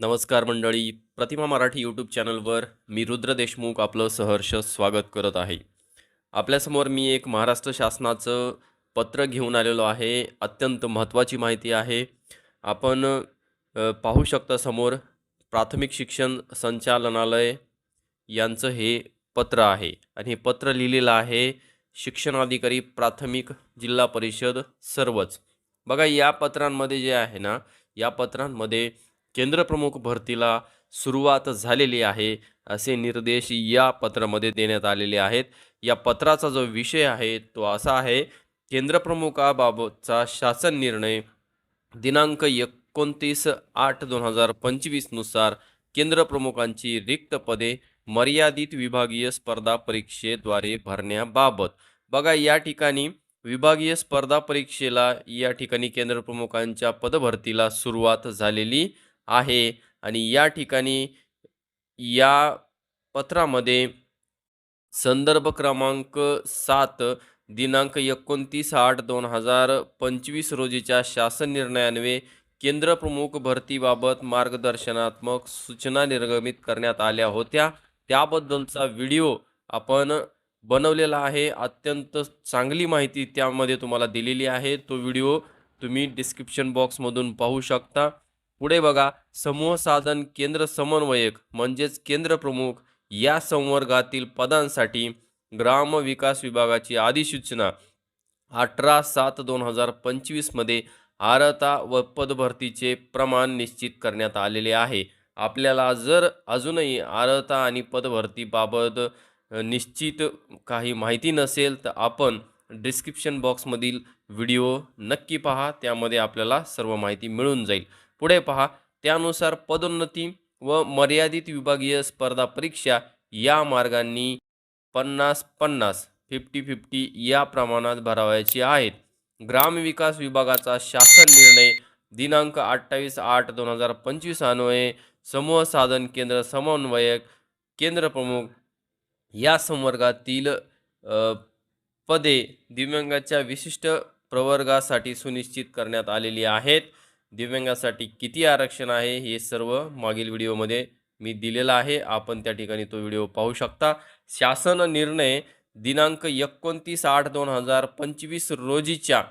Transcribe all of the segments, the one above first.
नमस्कार मंडळी. प्रतिमा मराठी यूट्यूब चॅनलवर मी रुद्र देशमुख आपलं सहर्ष स्वागत करत आहे. आपल्यासमोर मी एक महाराष्ट्र शासनाचं पत्र घेऊन आलेलो आहे. अत्यंत महत्त्वाची माहिती आहे. आपण पाहू शकता समोर प्राथमिक शिक्षण संचालनालय यांचं हे पत्र आहे. आणि हे पत्र लिहिलेलं आहे शिक्षणाधिकारी प्राथमिक जिल्हा परिषद सर्वच. बघा या पत्रांमध्ये जे आहे ना या पत्रांमध्ये केंद्रप्रमुख भरतीला सुरुवात झालेली आहे असे निर्देश या पत्रामध्ये देण्यात आलेले आहेत. या पत्राचा जो विषय आहे तो असा आहे केंद्रप्रमुखाबाबतचा शासन निर्णय दिनांक एकोणतीस आठ दोन हजार पंचवीसनुसार केंद्रप्रमुखांची रिक्त पदे मर्यादित विभागीय स्पर्धा परीक्षेद्वारे भरण्याबाबत. बघा या ठिकाणी विभागीय स्पर्धा परीक्षेला या ठिकाणी केंद्रप्रमुखांच्या पदभरतीला सुरुवात झालेली आहे. आणि या ठिकाणी या पत्रामध्ये संदर्भ क्रमांक सात दिनांक एकोणतीस आठ दोन हजार पंचवीस रोजीच्या शासन निर्णयान्वये केंद्रप्रमुख भरतीबाबत मार्गदर्शनात्मक सूचना निर्गमित करण्यात आल्या होत्या. त्याबद्दलचा व्हिडिओ आपण बनवलेला आहे. अत्यंत चांगली माहिती त्यामध्ये तुम्हाला दिलेली आहे. तो व्हिडिओ तुम्ही डिस्क्रिप्शन बॉक्समधून पाहू शकता. पुढे बघा समूह साधन केंद्र समन्वयक म्हणजेच केंद्रप्रमुख या संवर्गातील पदांसाठी ग्राम विकास विभागाची अधिसूचना अठरा सात दोन हजार पंचवीसमध्ये आरता व पदभरतीचे प्रमाण निश्चित करण्यात आलेले आहे. आपल्याला जर अजूनही आरता आणि पदभरतीबाबत निश्चित काही माहिती नसेल तर आपण डिस्क्रिप्शन बॉक्समधील व्हिडिओ नक्की पहा त्यामध्ये आपल्याला सर्व माहिती मिळून जाईल. पुढे पहा. त्यानुसार पदोन्नती व मर्यादित विभागीय स्पर्धा परीक्षा या मार्गांनी पन्नास पन्नास फिफ्टी फिफ्टी या प्रमाणात भरावायची आहेत. ग्रामविकास विभागाचा शासन निर्णय दिनांक अठ्ठावीस आठ दोन हजार पंचवीस अन्वये समूह साधन केंद्र समन्वयक केंद्रप्रमुख या संवर्गातील पदे दिव्यांगाच्या विशिष्ट प्रवर्गासाठी सुनिश्चित करण्यात आलेली आहेत. दिव्यांगासाठी किती आरक्षण आहे हे सर्व मागील व्हिडिओमध्ये मी दिलेलं आहे. आपण त्या ठिकाणी तो व्हिडिओ पाहू शकता. शासन निर्णय दिनांक एकोणतीस आठ दोन हजार पंचवीस रोजीच्या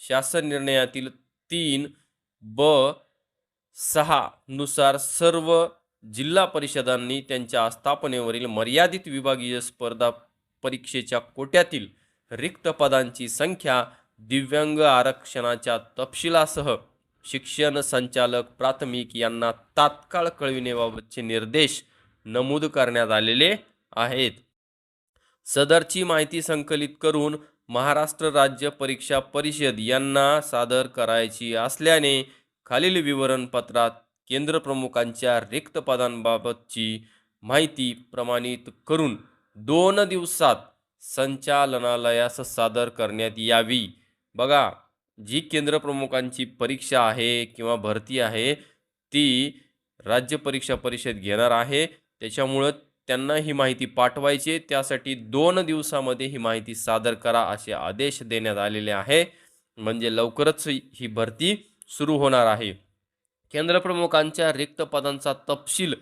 शासन निर्णयातील तीन ब सहा नुसार सर्व जिल्हा परिषदांनी त्यांच्या आस्थापनेवरील मर्यादित विभागीय स्पर्धा परीक्षेच्या कोट्यातील रिक्त पदांची संख्या दिव्यांग आरक्षणाच्या तपशिलासह शिक्षण संचालक प्राथमिक यांना तात्काळ कळविण्याबाबतचे निर्देश नमूद करण्यात आलेले आहेत. सदरची माहिती संकलित करून महाराष्ट्र राज्य परीक्षा परिषद यांना सादर करायची असल्याने खालील विवरणपत्रात केंद्रप्रमुखांच्या रिक्त पदांबाबतची माहिती प्रमाणित करून दोन दिवसात संचालनालयास सादर करण्यात यावी. बघा. जी केंद्रप्रमुखांची परीक्षा आहे किंवा भरती आहे ती राज्य परीक्षा परिषद घेणार आहे. त्याच्यामुळं त्यांना ही माहिती पाठवायची त्यासाठी दोन दिवसामध्ये ही माहिती सादर करा असे आदेश देण्यात आलेले आहे. म्हणजे लवकरच ही भरती सुरू होणार आहे. केंद्रप्रमुखांच्या रिक्त पदांचा तपशील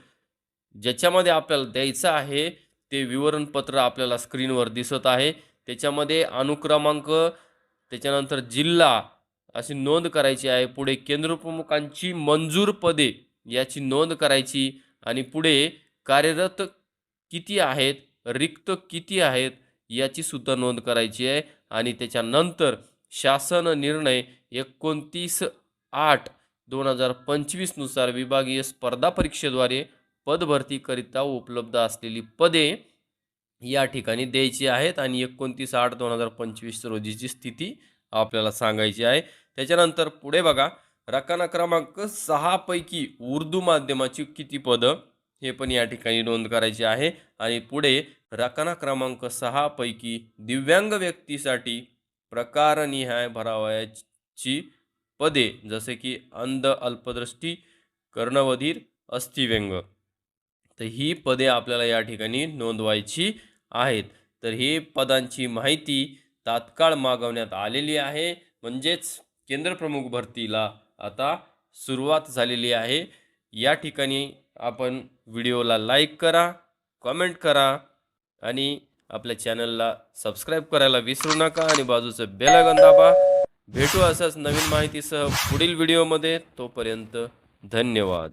ज्याच्यामध्ये आपल्याला द्यायचं आहे ते विवरणपत्र आपल्याला स्क्रीनवर दिसत आहे. त्याच्यामध्ये अनुक्रमांक त्याच्यानंतर जिल्हा अशी नोंद करायची आहे. पुढे केंद्रप्रमुखांची मंजूर पदे याची नोंद करायची आणि पुढे कार्यरत किती आहेत रिक्त किती आहेत याची सुद्धा नोंद करायची आहे. आणि त्याच्यानंतर शासन निर्णय एकोणतीस आठ दोन हजार पंचवीसनुसार विभागीय स्पर्धा परीक्षेद्वारे पदभरतीकरिता उपलब्ध असलेली पदे या ठिकाणी द्यायची आहेत आणि एकोणतीस आठ दोन हजार पंचवीस रोजीची स्थिती आपल्याला सांगायची आहे. त्याच्यानंतर पुढे बघा रकाना क्रमांक सहापैकी उर्दू माध्यमाची किती पदं? हे पण या ठिकाणी नोंद करायची आहे. आणि पुढे रकाना क्रमांक सहापैकी दिव्यांग व्यक्तीसाठी प्रकारनिहाय भरावयाची पदे जसे की अंध अल्पदृष्टी कर्णवधीर अस्थिव्यंग. तर ही पदे आपल्याला या ठिकाणी नोंदवायची आहेत. तर ही पदांची माहिती तात्काळ मागवण्यात आलेली आहे. म्हणजेच केंद्रप्रमुख भरतीला आता सुरुवात झालेली आहे. या ठिकाणी आपण व्हिडिओला लाईक करा कमेंट करा आणि आपल्या चॅनलला सबस्क्राईब करायला विसरू नका आणि बाजूचं बेलागन दाबा. भेटू असंच नवीन माहितीसह पुढील व्हिडिओमध्ये. तोपर्यंत धन्यवाद.